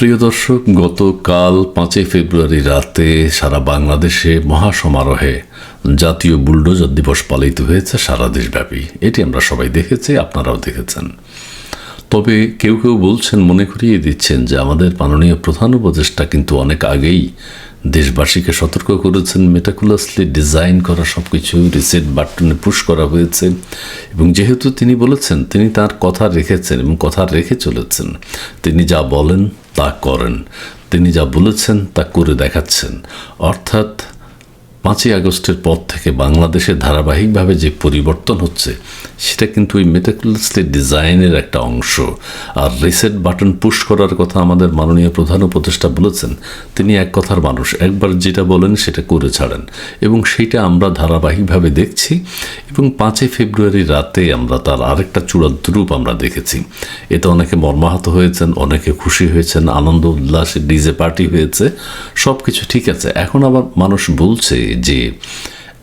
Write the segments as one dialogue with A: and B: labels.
A: প্রিয় দর্শক, গতকাল পাঁচই ফেব্রুয়ারি রাতে সারা বাংলাদেশে মহাসমারোহে জাতীয় বুলডোজার দিবস পালিত হয়েছে সারা দেশব্যাপী। এটি আমরা সবাই দেখেছি, আপনারাও দেখেছেন। তবে কেউ কেউ বলছেন, মনে করিয়ে দিচ্ছেন যে আমাদের মাননীয় প্রধান উপদেষ্টা কিন্তু অনেক আগেই দেশবাসীকে সতর্ক করেছেন মেটাকুলাসলি ডিজাইন করা সব কিছু রিসেট বাটনে পুশ করা হয়েছে এবং যেহেতু তিনি বলেছেন, তিনি তার কথা রেখেছেন এবং কথা রেখে চলেছেন। তিনি যা বলেন তা করেন। তিনি যা বলেছেন তা করে দেখাচ্ছেন। অর্থাৎ পাঁচই আগস্টের পর থেকে বাংলাদেশে ধারাবাহিকভাবে যে পরিবর্তন হচ্ছে, সেটা কিন্তু ওই মেটাকুলাসলি ডিজাইনের একটা অংশ। আর রিসেট বাটন পুশ করার কথা আমাদের মাননীয় প্রধান উপদেষ্টা বলেছেন, তিনি এক কথার মানুষ, একবার যেটা বলেন সেটা করে ছাড়েন। এবং সেইটা আমরা ধারাবাহিকভাবে দেখছি এবং পাঁচই ফেব্রুয়ারি রাতে আমরা তার আরেকটা চূড়ান্ত রূপ আমরা দেখেছি। এতে অনেকে মর্মাহত হয়েছেন, অনেকে খুশি হয়েছেন, আনন্দ, উল্লাসে, ডিজে পার্টি হয়েছে সব কিছু ঠিক আছে। এখন আবার মানুষ বলছে যে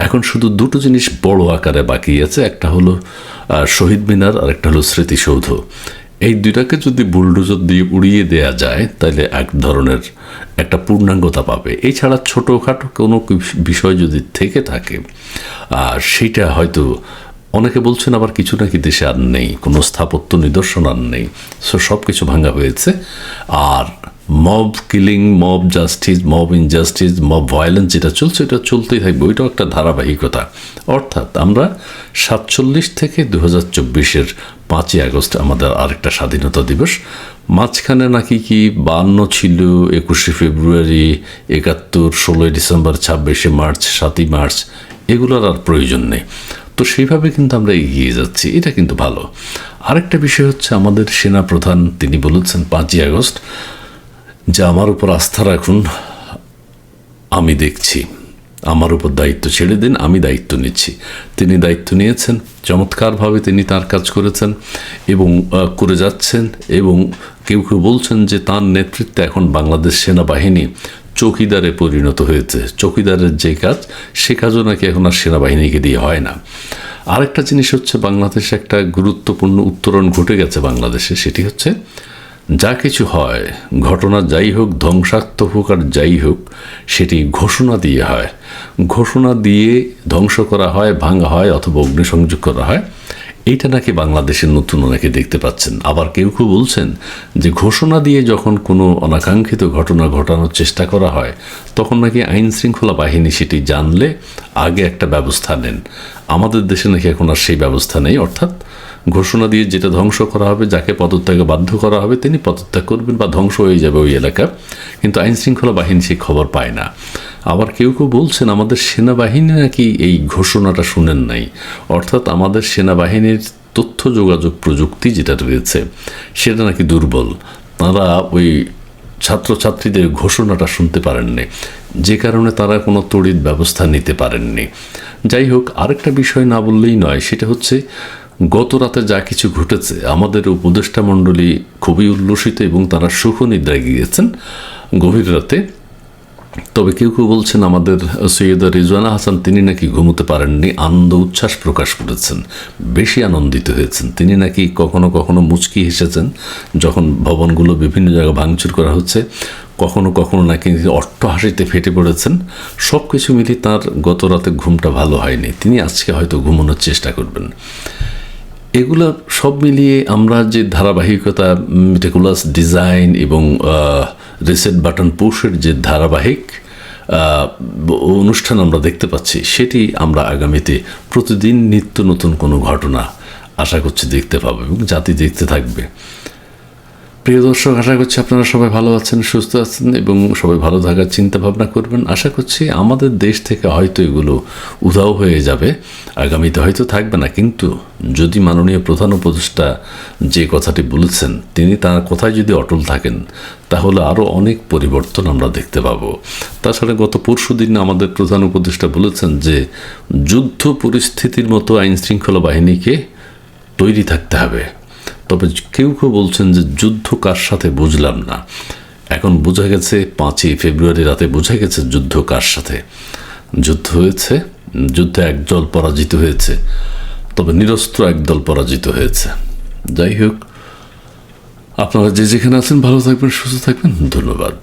A: এখন শুধু দুটো জিনিস বড় আকারে বাকি আছে, একটা হলো শহীদ মিনার আর একটা হলো স্মৃতিসৌধ। এই দুইটাকে যদি বুলডোজার দিয়ে উড়িয়ে দেয়া যায় তাহলে এক ধরনের একটা পূর্ণাঙ্গতা পাবে। এছাড়া ছোটোখাটো কোনো বিষয় যদি থেকে থাকে আর সেটা হয়তো অনেকে বলছেন আবার কিছু নাকি দেশে আর নেই, কোনো স্থাপত্য নিদর্শন আর নেই। সো সব কিছু ভাঙা হয়েছে। আর mob killing mob justice mob injustice mob violence যেটা চলছে, এটা চলতেই থাকবে। ওইটাও একটা ধারাবাহিকতা। অর্থাৎ আমরা সাতচল্লিশ থেকে দু হাজার চব্বিশের পাঁচই আগস্ট আমাদের আরেকটা স্বাধীনতা দিবস। মাঝখানে নাকি কি বান্ন ছিল, একুশে ফেব্রুয়ারি, একাত্তর, ষোলোই ডিসেম্বর, ছাব্বিশে মার্চ, সাতই মার্চ, এগুলোর আর প্রয়োজন নেই। তো সেইভাবে কিন্তু আমরা এগিয়ে যাচ্ছি। এটা কিন্তু ভালো। আরেকটা বিষয় হচ্ছে আমাদের সেনা প্রধান তিনি বলেছেন পাঁচই আগস্ট যে আমার উপর আস্থা রাখুন, আমি দেখছি। আমার উপর দায়িত্ব ছেড়ে দিন, আমি দায়িত্ব নিচ্ছি। তিনি দায়িত্ব নিয়েছেন, চমৎকারভাবে তিনি তার কাজ করেছেন এবং করে যাচ্ছেন এবং কেউ কেউ বলছেন যে তার নেতৃত্বে এখন বাংলাদেশ সেনাবাহিনী চৌকিদারে পরিণত হয়েছে। চৌকিদারের যে কাজ, সে কাজও নাকি এখন আর সেনাবাহিনীকে দিয়ে হয় না। আরেকটা জিনিস হচ্ছে, বাংলাদেশে একটা গুরুত্বপূর্ণ উত্তরণ ঘটে গেছে বাংলাদেশে, সেটি হচ্ছে যা কিছু হয়, ঘটনা যাই হোক, ধ্বংসাত্মক হোক আর যাই হোক, সেটি ঘোষণা দিয়ে হয়। ঘোষণা দিয়ে ধ্বংস করা হয়, ভাঙা হয় অথবা অগ্নিসংযোগ করা হয়। এইটা নাকি বাংলাদেশের নতুন অনেকে দেখতে পাচ্ছেন। আবার কেউ কেউ বলছেন যে ঘোষণা দিয়ে যখন কোনো অনাকাঙ্ক্ষিত ঘটনা ঘটানোর চেষ্টা করা হয়, তখন নাকি আইন শৃঙ্খলা বাহিনী সেটি জানলে আগে একটা ব্যবস্থা নেন। আমাদের দেশে নাকি এখন আর সেই ব্যবস্থা নেই, অর্থাৎ ঘোষণা দিয়ে যেটা ধ্বংস করা হবে, যাকে পদত্যাগে বাধ্য করা হবে, তিনি পদত্যাগ করবেন বা ধ্বংস হয়ে যাবে ওই এলাকা। কিন্তু আইন শৃঙ্খলা বাহিনী সেই খবর পায় না। আবার কেউ কেউ বলছেন, আমাদের সেনাবাহিনী নাকি এই ঘোষণাটা শুনেন নাই। অর্থাৎ আমাদের সেনাবাহিনীর তথ্য যোগাযোগ প্রযুক্তি যেটা রয়েছে, সেটা নাকি দুর্বল। তারা ওই ছাত্রছাত্রীদের ঘোষণাটা শুনতে পারেননি। যে কারণে তারা কোনো তড়িৎ ব্যবস্থা নিতে পারেননি। যাই হোক, আরেকটা বিষয় না বললেই নয়, সেটা হচ্ছে গত রাতে যা কিছু ঘটেছে, আমাদের উপদেষ্টা মণ্ডলী খুবই উল্লসিত এবং তারা সুখনিদ্রায় গিয়েছেন গভীর রাতে। তবে কেউ কেউ বলছেন আমাদের সৈয়দা রিজওয়ানা হাসান, তিনি নাকি ঘুমোতে পারেননি, আনন্দ উচ্ছ্বাস প্রকাশ করেছেন, বেশি আনন্দিত হয়েছেন। তিনি নাকি কখনো কখনো মুচকি হেসেছেন, যখন ভবনগুলো বিভিন্ন জায়গায় ভাঙচুর করা হচ্ছে, কখনো কখনো নাকি অট্ট হাসিতে ফেটে পড়েছেন। সব কিছু মিলিয়ে তাঁর গত রাতে ঘুমটা ভালো হয়নি। তিনি আজকে হয়তো ঘুমানোর চেষ্টা করবেন। এগুলো সব মিলিয়ে আমরা যে ধারাবাহিকতা মেটিকুলাস ডিজাইন এবং রিসেট বাটন পুশের যে ধারাবাহিক অনুষ্ঠান আমরা দেখতে পাচ্ছি, সেটি আমরা আগামীতে প্রতিদিন নিত্য নতুন কোনো ঘটনা আশা করছি দেখতে পাবো এবং জাতি দেখতে থাকবে। প্রিয় দর্শক, আশা করছি আপনারা সবাই ভালো আছেন, সুস্থ আছেন এবং সবাই ভালো থাকার চিন্তা ভাবনা করবেন। আশা করছি আমাদের দেশ থেকে হয়তো এগুলো উধাও হয়ে যাবে। আগামীতে হয়তো থাকবে না, কিন্তু যদি মাননীয় প্রধান উপদেষ্টা যে কথাটি বলেছেন, তিনি তার কথায় যদি অটল থাকেন, তাহলে আরও অনেক পরিবর্তন আমরা দেখতে পাব। তাছাড়া গত পরশু দিন আমাদের প্রধান উপদেষ্টা বলেছেন যে, যুদ্ধ পরিস্থিতির মতো আইন শৃঙ্খলা বাহিনীকে তৈরি থাকতে হবে। তবে কেউ কেউ বলছেন যে যুদ্ধ কার সাথে বুঝলাম না। এখন বোঝা গেছে পাঁচই ফেব্রুয়ারি রাতে বোঝা গেছে যুদ্ধ কার সাথে। যুদ্ধ হয়েছে, যুদ্ধে একদল পরাজিত হয়েছে, তবে নিরস্ত্র একদল পরাজিত হয়েছে। যাই হোক, আপনারা যে যেখানে আছেন ভালো থাকবেন, সুস্থ থাকবেন। ধন্যবাদ।